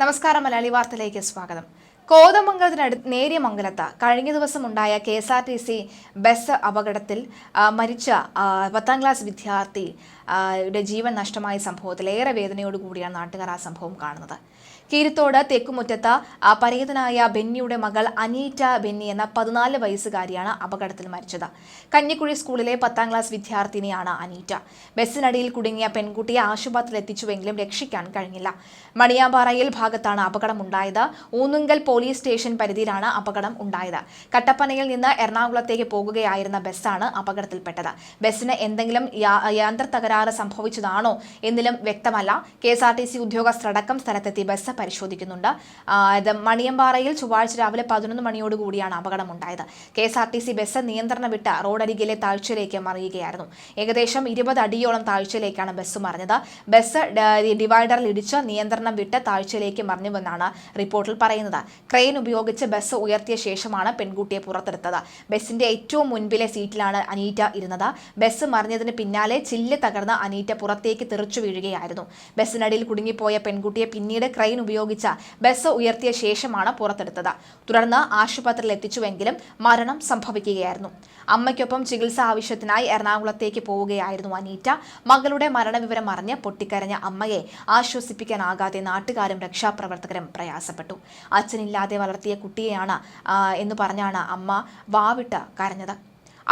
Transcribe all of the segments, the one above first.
നമസ്കാരം മലയാളി വാർത്തയിലേക്ക് സ്വാഗതം. കോതമംഗലത്തിനടു നേര്യമംഗലത്ത് കഴിഞ്ഞ ദിവസം ഉണ്ടായ K S R T C bus അപകടത്തിൽ മരിച്ച പത്താം ക്ലാസ് വിദ്യാർത്ഥിയുടെ ജീവൻ നഷ്ടമായ സംഭവത്തിൽ ഏറെ വേദനയോടുകൂടിയാണ് നാട്ടുകാർ ആ സംഭവം കാണുന്നത്. കീരിത്തോട് തെക്കുമുറ്റത്ത് പരേതനായ ബെന്നിയുടെ മകൾ അനീറ്റ ബെന്നി എന്ന പതിനാല് വയസ്സുകാരിയാണ് അപകടത്തിൽ മരിച്ചത്. കഞ്ഞിക്കുഴി സ്കൂളിലെ പത്താം ക്ലാസ് വിദ്യാർത്ഥിനിയാണ് അനീറ്റ. ബസ്സിനടിയിൽ കുടുങ്ങിയ പെൺകുട്ടിയെ ആശുപത്രിയിൽ എത്തിച്ചുവെങ്കിലും രക്ഷിക്കാൻ കഴിഞ്ഞില്ല. മണിയാമ്പാറയിൽ ഭാഗത്താണ് അപകടമുണ്ടായത്. ഊന്നുങ്കൽ പോലീസ് സ്റ്റേഷൻ പരിധിയിലാണ് അപകടം ഉണ്ടായത്. കട്ടപ്പനയിൽ നിന്ന് എറണാകുളത്തേക്ക് പോകുകയായിരുന്ന ബസ്സാണ് അപകടത്തിൽപ്പെട്ടത്. ബസ്സിന് എന്തെങ്കിലും യാന്ത്ര തകരാറ് സംഭവിച്ചതാണോ എന്നിലും വ്യക്തമല്ല. K S R T C ഉദ്യോഗസ്ഥരടക്കം സ്ഥലത്തെത്തി ബസ് പരിശോധിക്കുന്നുണ്ട്. ഇത് മണിയമ്പാറയിൽ ചൊവ്വാഴ്ച രാവിലെ പതിനൊന്ന് മണിയോടുകൂടിയാണ് അപകടമുണ്ടായത്. K S R T C bus നിയന്ത്രണം വിട്ട് റോഡരികിലെ താഴ്ചയിലേക്ക് മറിയുകയായിരുന്നു. ഏകദേശം ഇരുപത് അടിയോളം താഴ്ചയിലേക്കാണ് ബസ് മറിഞ്ഞത്. ബസ് ഡിവൈഡറിൽ ഇടിച്ച് നിയന്ത്രണം വിട്ട് താഴ്ചയിലേക്ക് മറിഞ്ഞുവെന്നാണ് റിപ്പോർട്ടിൽ പറയുന്നത്. ക്രെയിൻ ഉപയോഗിച്ച് ബസ് ഉയർത്തിയ ശേഷമാണ് പെൺകുട്ടിയെ പുറത്തെടുത്തത്. ബസിന്റെ ഏറ്റവും മുൻപിലെ സീറ്റിലാണ് അനീറ്റ ഇരുന്നത്. ബസ് മറിഞ്ഞതിന് പിന്നാലെ ചില്ല് തകർന്ന് അനീറ്റ പുറത്തേക്ക് തെറിച്ചു വീഴുകയായിരുന്നു. ബസ്സിനടിയിൽ കുടുങ്ങിപ്പോയ പെൺകുട്ടിയെ പിന്നീട് ക്രെയിൻ ഉപയോഗിച്ച് ബസ് ഉയർത്തിയ ശേഷമാണ് പുറത്തെടുത്തത്. തുടർന്ന് ആശുപത്രിയിൽ എത്തിച്ചുവെങ്കിലും മരണം സംഭവിക്കുകയായിരുന്നു. അമ്മയ്ക്കൊപ്പം ചികിത്സ ആവശ്യത്തിനായി എറണാകുളത്തേക്ക് പോവുകയായിരുന്നു അനീറ്റ. മകളുടെ മരണവിവരം അറിഞ്ഞ് പൊട്ടിക്കരഞ്ഞ അമ്മയെ ആശ്വസിപ്പിക്കാനാകാതെ നാട്ടുകാരും രക്ഷാപ്രവർത്തകരും പ്രയാസപ്പെട്ടു. അച്ഛനില്ലാതെ വളർത്തിയ കുട്ടിയെയാണ് എന്ന് പറഞ്ഞാണ് അമ്മ വാവിട്ട് കരഞ്ഞത്.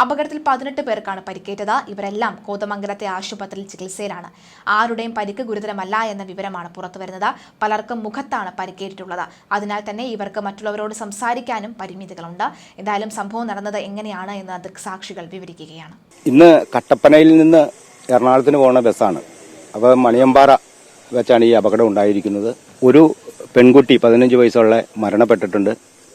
അപകടത്തിൽ പതിനെട്ട് പേർക്കാണ് പരിക്കേറ്റത്. ഇവരെല്ലാം കോതമംഗലത്തെ ആശുപത്രിയിൽ ചികിത്സയിലാണ്. ആരുടെയും പരിക്ക് ഗുരുതരമല്ല എന്ന വിവരമാണ് പുറത്തുവരുന്നത്. പലർക്കും മുഖത്താണ് പരിക്കേറ്റിട്ടുള്ളത്. അതിനാൽ തന്നെ ഇവർക്ക് മറ്റുള്ളവരോട് സംസാരിക്കാനും പരിമിതികളുണ്ട്. എന്തായാലും സംഭവം നടന്നത് എങ്ങനെയാണ് എന്ന് ദൃക്സാക്ഷികൾ വിവരിക്കുകയാണ്. ഇന്ന് കട്ടപ്പനയിൽ നിന്ന് എറണാകുളത്തിന് പോകുന്ന ബസ്സാണ്. അപ്പോൾ മണിയമ്പാറ വെച്ചാണ് ഈ അപകടം ഉണ്ടായിരിക്കുന്നത്. ഒരു പെൺകുട്ടി പതിനഞ്ച് വയസ്സുള്ള മരണപ്പെട്ടിട്ടുണ്ട്.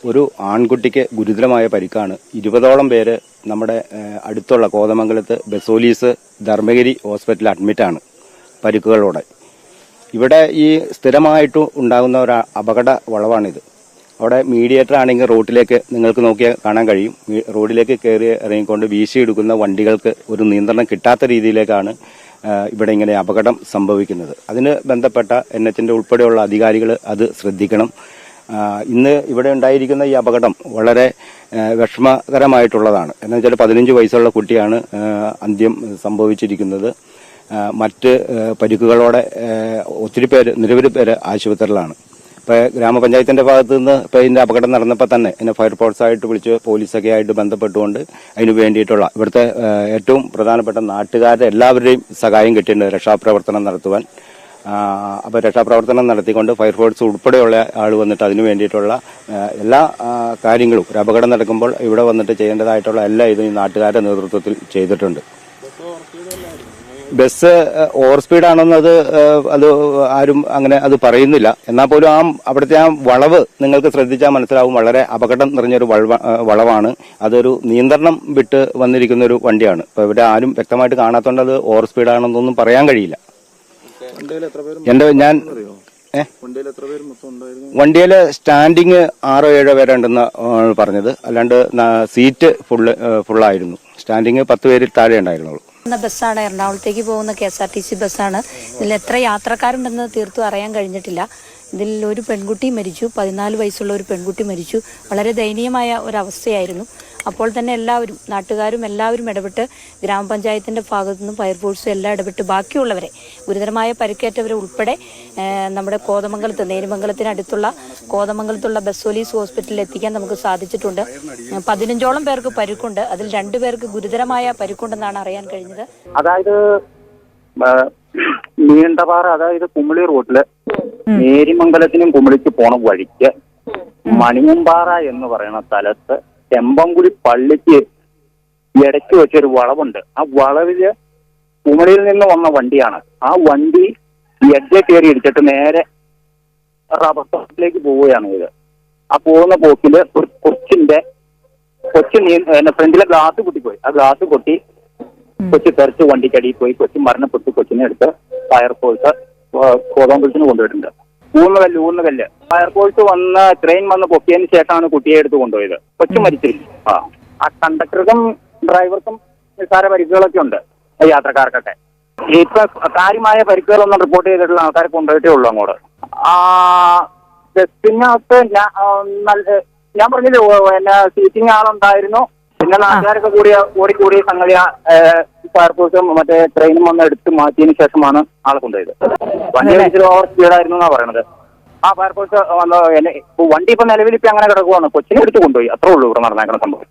ഒരു ആൺകുട്ടിക്ക് ഗുരുതരമായ പരിക്കാണ്. ഇരുപതോളം പേര് നമ്മുടെ അടുത്തുള്ള കോതമംഗലത്ത് ബസോലീസ് ധർമ്മഗിരി ഹോസ്പിറ്റലിൽ അഡ്മിറ്റാണ് പരിക്കുകളോടെ. ഇവിടെ ഈ സ്ഥിരമായിട്ട് ഉണ്ടാകുന്ന ഒരു അപകട വളവാണിത്. അവിടെ മീഡിയേറ്റർ ആണെങ്കിൽ റോഡിലേക്ക് നിങ്ങൾക്ക് നോക്കിയാൽ കാണാൻ കഴിയും. റോഡിലേക്ക് കയറി ഇറങ്ങിക്കൊണ്ട് വീശിയെടുക്കുന്ന വണ്ടികൾക്ക് ഒരു നിയന്ത്രണം കിട്ടാത്ത രീതിയിലേക്കാണ് ഇവിടെ ഇങ്ങനെ അപകടം സംഭവിക്കുന്നത്. അതിന് ബന്ധപ്പെട്ട എൻ എച്ചിന്റെ ഉൾപ്പെടെയുള്ള അധികാരികൾ അത് ശ്രദ്ധിക്കണം. ഇന്ന് ഇവിടെ ഉണ്ടായിരിക്കുന്ന ഈ അപകടം വളരെ വിഷമകരമായിട്ടുള്ളതാണ്. എന്ന് വെച്ചാൽ പതിനഞ്ച് വയസ്സുള്ള കുട്ടിയാണ് അന്ത്യം സംഭവിച്ചിരിക്കുന്നത്. മറ്റ് പരിക്കുകളോടെ ഒത്തിരി പേര് നിരവധി പേര് ആശുപത്രിയിലാണ്. ഇപ്പോൾ ഗ്രാമപഞ്ചായത്തിന്റെ ഭാഗത്ത് നിന്ന് ഇപ്പോൾ ഇതിന്റെ അപകടം നടന്നപ്പോൾ തന്നെ എന്നെ ഫയർഫോഴ്സായിട്ട് വിളിച്ച് പോലീസൊക്കെ ആയിട്ട് ബന്ധപ്പെട്ടുകൊണ്ട് അതിന് വേണ്ടിയിട്ടുള്ള ഇവിടുത്തെ ഏറ്റവും പ്രധാനപ്പെട്ട നാട്ടുകാരുടെ എല്ലാവരുടെയും സഹായം കിട്ടിയിട്ടുണ്ട് രക്ഷാപ്രവർത്തനം നടത്തുവാൻ. ആ, അപ്പൊ രക്ഷാപ്രവർത്തനം നടത്തിക്കൊണ്ട് ഫയർഫോഴ്സ് ഉൾപ്പെടെയുള്ള ആൾ വന്നിട്ട് അതിനു വേണ്ടിയിട്ടുള്ള എല്ലാ കാര്യങ്ങളും ഒരു അപകടം നടക്കുമ്പോൾ ഇവിടെ വന്നിട്ട് ചെയ്യേണ്ടതായിട്ടുള്ള എല്ലാ ഇതും നാട്ടുകാരുടെ നേതൃത്വത്തിൽ ചെയ്തിട്ടുണ്ട്. ബസ് ഓവർ സ്പീഡ് ആണെന്നത് അത് ആരും അങ്ങനെ അത് പറയുന്നില്ല. എന്നാൽ പോലും ആ അവിടുത്തെ ആ വളവ് നിങ്ങൾക്ക് ശ്രദ്ധിച്ചാൽ മനസ്സിലാവും. വളരെ അപകടം നിറഞ്ഞൊരു വളവ- വളവാണ്. അതൊരു നിയന്ത്രണം വിട്ട് വന്നിരിക്കുന്ന ഒരു വണ്ടിയാണ്. ഇപ്പൊ ഇവിടെ ആരും വ്യക്തമായിട്ട് കാണാത്തതുകൊണ്ട് അത് ഓവർ സ്പീഡ് ആണെന്നൊന്നും പറയാൻ കഴിയില്ല. എന്റെ ഞാൻ വണ്ടിയിൽ വണ്ടിയിൽ സ്റ്റാൻഡിങ് ആറോ ഏഴോ പേരെ ഉണ്ടെന്ന് ആണ് പറഞ്ഞത്. അല്ലാണ്ട് സീറ്റ് ഫുള്ള് ഫുള്ളായിരുന്നു സ്റ്റാൻഡിങ് പത്ത് പേരിൽ താഴെ ഉണ്ടായിരുന്നുള്ളൂ. ബസ്സാണ് എറണാകുളത്തേക്ക് പോകുന്ന K S R T C ബസ്സാണ്. ഇതിൽ എത്ര യാത്രക്കാരുണ്ടെന്ന് തീർത്തും അറിയാൻ കഴിഞ്ഞിട്ടില്ല. ഇതിൽ ഒരു പെൺകുട്ടി മരിച്ചു പതിനാല് വയസ്സുള്ള ഒരു പെൺകുട്ടി മരിച്ചു. വളരെ ദയനീയമായ ഒരവസ്ഥയായിരുന്നു. അപ്പോൾ തന്നെ എല്ലാവരും നാട്ടുകാരും എല്ലാവരും ഇടപെട്ട് ഗ്രാമപഞ്ചായത്തിന്റെ ഭാഗത്തു നിന്നും ഫയർഫോഴ്സും എല്ലാം ഇടപെട്ട് ബാക്കിയുള്ളവരെ ഗുരുതരമായ പരിക്കേറ്റവരെ ഉൾപ്പെടെ നമ്മുടെ കോതമംഗലത്ത് നേരിമംഗലത്തിനടുത്തുള്ള കോതമംഗലത്തുള്ള ബസോലീസ് ഹോസ്പിറ്റലിൽ എത്തിക്കാൻ നമുക്ക് സാധിച്ചിട്ടുണ്ട്. പതിനഞ്ചോളം പേർക്ക് പരുക്കുണ്ട്. അതിൽ രണ്ടുപേർക്ക് ഗുരുതരമായ പരുക്കുണ്ടെന്നാണ് അറിയാൻ കഴിഞ്ഞത്. അതായത് നീണ്ടപാറ അതായത് കുമിളി റൂട്ടിൽ നേരിമംഗലത്തിനും കുമിളിക്ക് പോണ വഴിക്ക് മണിയമ്പാറ എന്ന് പറയുന്ന സ്ഥലത്ത് ചെമ്പൻകുടി പള്ളിക്ക് ഇടയ്ക്ക് വെച്ചൊരു വളവുണ്ട്. ആ വളവിൽ കുമളിയിൽ നിന്ന് വന്ന വണ്ടിയാണ്. ആ വണ്ടി എഡ്ജ കയറി ഇടിച്ചിട്ട് നേരെ റബ്ബർ തോട്ടത്തിലേക്ക് പോവുകയാണ് ഇത്. ആ പോകുന്ന പോക്കിൽ ഒരു കൊച്ചിന്റെ കൊച്ചു നീ ഫ്രണ്ടിലെ ഗ്ലാസ് പൊട്ടിപ്പോയി. ആ ഗ്ലാസ് പൊട്ടി കൊച്ചു തെറിച്ച് വണ്ടിക്കടിയിൽ പോയി. കൊച്ചു മരണപ്പെട്ടു. കൊച്ചിനെ എടുത്ത് ഫയർഫോഴ്സ് കോതമ്പലത്തിന് കൊണ്ടുപോയിട്ടുണ്ട്. ഊന്നുകല്ല് ഊന്നുകല്ല് ഫയർഫോഴ്സ് വന്ന് ട്രെയിൻ വന്ന് പൊക്കിയതിന് ശേഷമാണ് കുട്ടിയെ എടുത്ത് കൊണ്ടുപോയത്. കൊച്ചു മരിച്ചില്ല. ആ. ആ കണ്ടക്ടർക്കും ഡ്രൈവർക്കും നിസ്സാര പരിക്കുകളൊക്കെ ഉണ്ട് യാത്രക്കാർക്കൊക്കെ. ഇപ്പൊ കാര്യമായ പരിക്കുകളൊന്നും റിപ്പോർട്ട് ചെയ്തിട്ടുള്ള ആൾക്കാരെ കൊണ്ടുപോയിട്ടേ ഉള്ളൂ അങ്ങോട്ട്. ആ ബസ്സിനകത്ത് ഞാൻ നല്ല ഞാൻ പറഞ്ഞില്ലേ സീറ്റിംഗ് ആളുണ്ടായിരുന്നു. പിന്നെ നാട്ടുകാരൊക്കെ കൂടിയ കൂടി കൂടി സംഗതി ഫയർഫോഴ്സും മറ്റേ ട്രെയിനും വന്ന് എടുത്ത് മാറ്റിയതിനു ശേഷമാണ് ആളെ കൊണ്ടുപോയത്. വണ്ടി ഇച്ചിരി ഓവർ സ്പീഡായിരുന്നു എന്നാ പറയണത്. ആ ഫയർഫോഴ്സ് വണ്ടി ഇപ്പൊ നിലവിൽ ഇപ്പൊ അങ്ങനെ കിടക്കുവാണ്. കൊച്ചിനെ എടുത്ത് കൊണ്ടുപോയി. അത്രേ ഉള്ളൂ ഇവിടെ നടന്നേക്കണ സംഭവം.